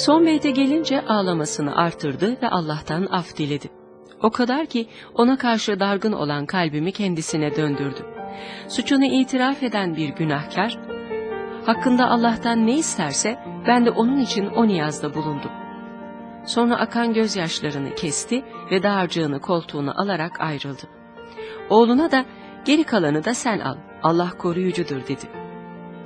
Son beyte gelince ağlamasını artırdı ve Allah'tan af diledi. O kadar ki ona karşı dargın olan kalbimi kendisine döndürdü. Suçunu itiraf eden bir günahkar, hakkında Allah'tan ne isterse ben de onun için o niyazda bulundum. Sonra akan gözyaşlarını kesti ve dağarcığını koltuğuna alarak ayrıldı. Oğluna da geri kalanı da sen al, Allah koruyucudur dedi.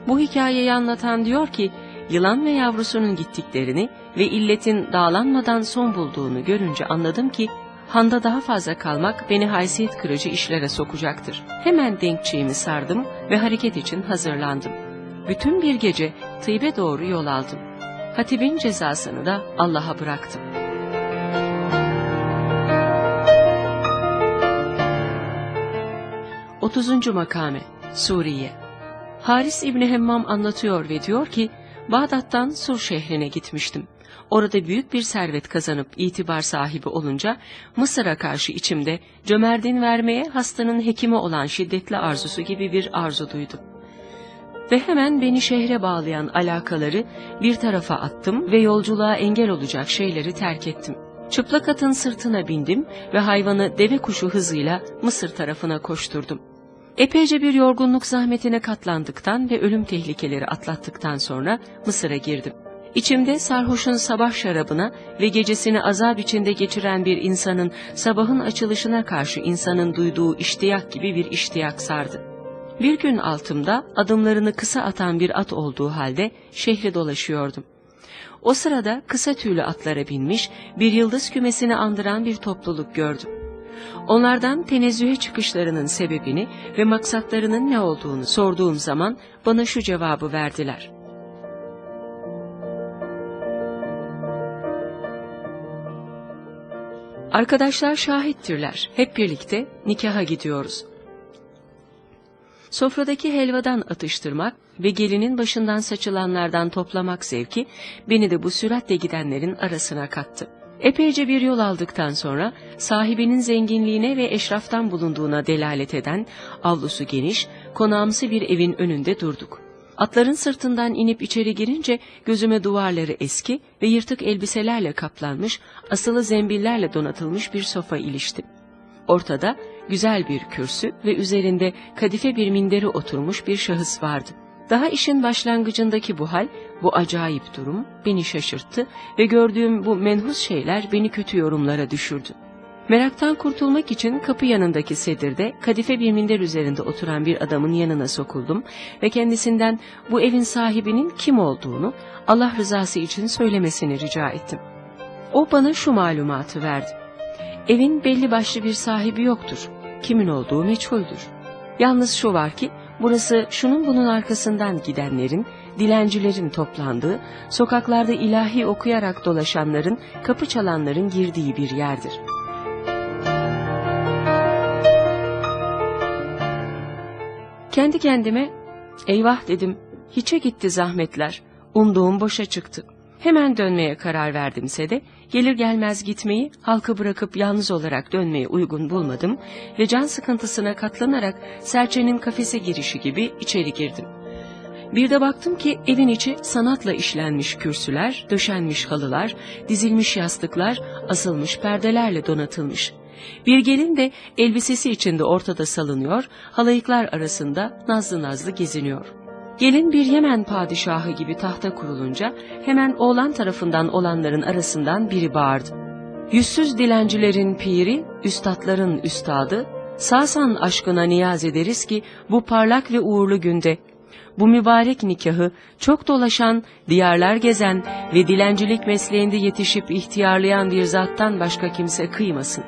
Bu hikayeyi anlatan diyor ki, yılan ve yavrusunun gittiklerini ve illetin dağlanmadan son bulduğunu görünce anladım ki, handa daha fazla kalmak beni haysiyet kırıcı işlere sokacaktır. Hemen denkçiğimi sardım ve hareket için hazırlandım. Bütün bir gece tıйbe doğru yol aldım. Hatibin cezasını da Allah'a bıraktım. Otuzuncu makame Suriye Haris İbni Hemmam anlatıyor ve diyor ki, Bağdat'tan Sur şehrine gitmiştim. Orada büyük bir servet kazanıp itibar sahibi olunca Mısır'a karşı içimde cömertin vermeye hastanın hekimi olan şiddetli arzusu gibi bir arzu duydum. Ve hemen beni şehre bağlayan alakaları bir tarafa attım ve yolculuğa engel olacak şeyleri terk ettim. Çıplak atın sırtına bindim ve hayvanı deve kuşu hızıyla Mısır tarafına koşturdum. Epeyce bir yorgunluk zahmetine katlandıktan ve ölüm tehlikeleri atlattıktan sonra Mısır'a girdim. İçimde sarhoşun sabah şarabına ve gecesini azap içinde geçiren bir insanın sabahın açılışına karşı insanın duyduğu iştiyak gibi bir iştiyak sardı. Bir gün altımda adımlarını kısa atan bir at olduğu halde şehri dolaşıyordum. O sırada kısa tüylü atlara binmiş bir yıldız kümesini andıran bir topluluk gördüm. Onlardan tenezzühe çıkışlarının sebebini ve maksatlarının ne olduğunu sorduğum zaman bana şu cevabı verdiler. Arkadaşlar şahittirler. Hep birlikte nikaha gidiyoruz. Sofradaki helvadan atıştırmak ve gelinin başından saçılanlardan toplamak zevki beni de bu süratle gidenlerin arasına kattı. Epeyce bir yol aldıktan sonra sahibinin zenginliğine ve eşraftan bulunduğuna delalet eden avlusu geniş, konağımsı bir evin önünde durduk. Atların sırtından inip içeri girince gözüme duvarları eski ve yırtık elbiselerle kaplanmış, asılı zembillerle donatılmış bir sofa ilişti. Ortada güzel bir kürsü ve üzerinde kadife bir minderi oturmuş bir şahıs vardı. Daha işin başlangıcındaki bu hal, bu acayip durum beni şaşırttı ve gördüğüm bu menhus şeyler beni kötü yorumlara düşürdü. Meraktan kurtulmak için kapı yanındaki sedirde kadife bir minder üzerinde oturan bir adamın yanına sokuldum ve kendisinden bu evin sahibinin kim olduğunu Allah rızası için söylemesini rica ettim. O bana şu malumatı verdi. Evin belli başlı bir sahibi yoktur. Kimin olduğu meçhuldür. Yalnız şu var ki burası şunun bunun arkasından gidenlerin, dilencilerin toplandığı, sokaklarda ilahi okuyarak dolaşanların, kapı çalanların girdiği bir yerdir. Kendi kendime, eyvah dedim, hiçe gitti zahmetler, umduğum boşa çıktı. Hemen dönmeye karar verdimse de, gelir gelmez gitmeyi, halkı bırakıp yalnız olarak dönmeyi uygun bulmadım ve can sıkıntısına katlanarak serçenin kafese girişi gibi içeri girdim. Bir de baktım ki evin içi sanatla işlenmiş kürsüler, döşenmiş halılar, dizilmiş yastıklar, asılmış perdelerle donatılmış. Bir gelin de elbisesi içinde ortada salınıyor, halayıklar arasında nazlı nazlı geziniyor. Gelin bir Yemen padişahı gibi tahta kurulunca hemen oğlan tarafından olanların arasından biri bağırdı. Yüzsüz dilencilerin piri, üstadların üstadı, Sasan aşkına niyaz ederiz ki bu parlak ve uğurlu günde bu mübarek nikahı çok dolaşan, diyarlar gezen ve dilencilik mesleğinde yetişip ihtiyarlayan bir zattan başka kimse kıymasın.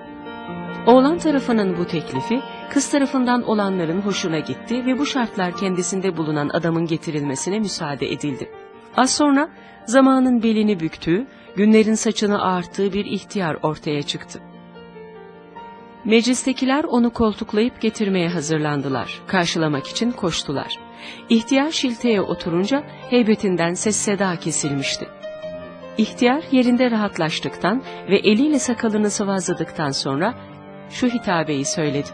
Oğlan tarafının bu teklifi kız tarafından olanların hoşuna gitti ve bu şartlar kendisinde bulunan adamın getirilmesine müsaade edildi. Az sonra zamanın belini büktüğü, günlerin saçını ağarttığı bir ihtiyar ortaya çıktı. Meclistekiler onu koltuklayıp getirmeye hazırlandılar, karşılamak için koştular. İhtiyar şilteye oturunca heybetinden ses seda kesilmişti. İhtiyar yerinde rahatlaştıktan ve eliyle sakalını sıvazladıktan sonra şu hitabeyi söyledi.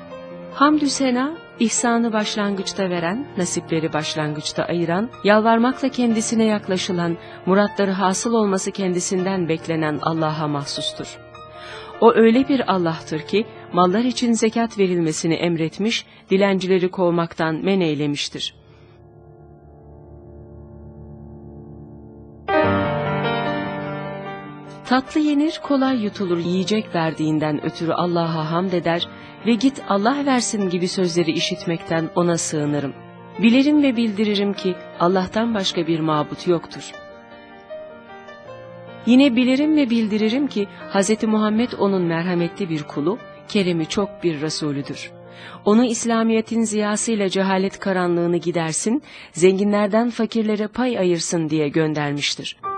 Hamdü sena ihsanı başlangıçta veren, nasipleri başlangıçta ayıran, yalvarmakla kendisine yaklaşılan, muratları hasıl olması kendisinden beklenen Allah'a mahsustur. O öyle bir Allah'tır ki, mallar için zekat verilmesini emretmiş, dilencileri kovmaktan men eylemiştir. Tatlı yenir, kolay yutulur yiyecek verdiğinden ötürü Allah'a hamd eder ve git Allah versin gibi sözleri işitmekten ona sığınırım. Bilirim ve bildiririm ki Allah'tan başka bir mabut yoktur. Yine bilirim ve bildiririm ki Hz. Muhammed onun merhametli bir kulu, keremi çok bir Resulüdür. Onu İslamiyet'in ziyasıyla cehalet karanlığını gidersin, zenginlerden fakirlere pay ayırsın diye göndermiştir.''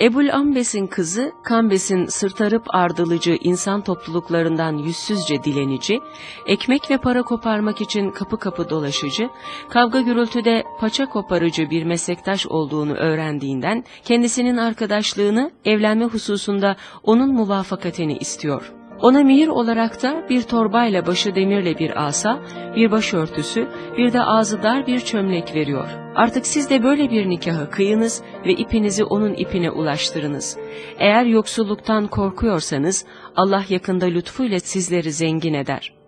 Ebul Ambes'in kızı, Kambes'in sırtarıp ardılıcı insan topluluklarından yüzsüzce dilenici, ekmek ve para koparmak için kapı kapı dolaşıcı, kavga gürültüde paça koparıcı bir meslektaş olduğunu öğrendiğinden kendisinin arkadaşlığını evlenme hususunda onun muvafakatini istiyor.'' Ona mihir olarak da bir torbayla başı demirle bir asa, bir başörtüsü, bir de ağzı dar bir çömlek veriyor. Artık siz de böyle bir nikahı kıyınız ve ipinizi onun ipine ulaştırınız. Eğer yoksulluktan korkuyorsanız Allah yakında lütfuyla sizleri zengin eder.''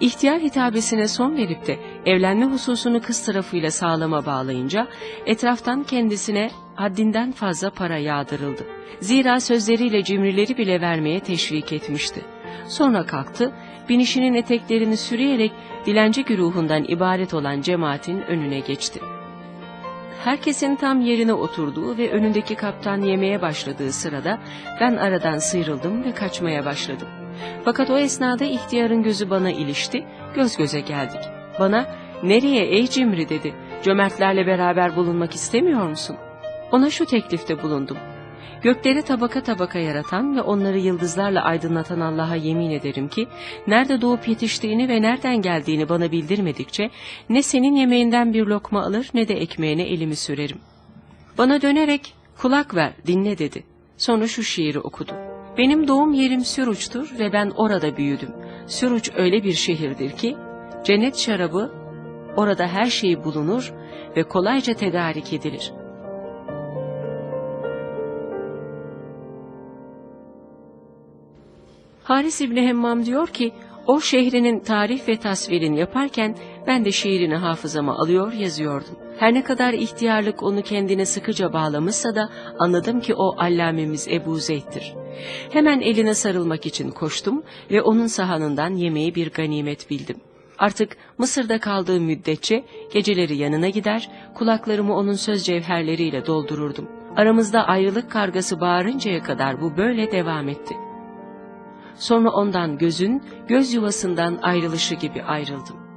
İhtiyar hitabesine son verip de evlenme hususunu kız tarafıyla sağlama bağlayınca etraftan kendisine haddinden fazla para yağdırıldı. Zira sözleriyle cimrileri bile vermeye teşvik etmişti. Sonra kalktı, binişinin eteklerini sürüyerek dilenci güruhundan ibaret olan cemaatin önüne geçti. Herkesin tam yerine oturduğu ve önündeki kaptan yemeye başladığı sırada ben aradan sıyrıldım ve kaçmaya başladım. Fakat o esnada ihtiyarın gözü bana ilişti, göz göze geldik. Bana, nereye ey cimri dedi, cömertlerle beraber bulunmak istemiyor musun? Ona şu teklifte bulundum. Gökleri tabaka tabaka yaratan ve onları yıldızlarla aydınlatan Allah'a yemin ederim ki, nerede doğup yetiştiğini ve nereden geldiğini bana bildirmedikçe, ne senin yemeğinden bir lokma alır ne de ekmeğine elimi sürerim. Bana dönerek, kulak ver, dinle dedi. Sonra şu şiiri okudu. Benim doğum yerim Sürüç'tür ve ben orada büyüdüm. Sürüç öyle bir şehirdir ki, cennet şarabı, orada her şeyi bulunur ve kolayca tedarik edilir. Haris İbni Hemmam diyor ki, o şehrinin tarif ve tasvirini yaparken ben de şiirini hafızama alıyor yazıyordum. Her ne kadar ihtiyarlık onu kendine sıkıca bağlamışsa da anladım ki o allamemiz Ebu Zeyd'dir. Hemen eline sarılmak için koştum ve onun sahanından yemeği bir ganimet bildim. Artık Mısır'da kaldığım müddetçe geceleri yanına gider, kulaklarımı onun söz cevherleriyle doldururdum. Aramızda ayrılık kargası bağırıncaya kadar bu böyle devam etti. Sonra ondan gözün, göz yuvasından ayrılışı gibi ayrıldım.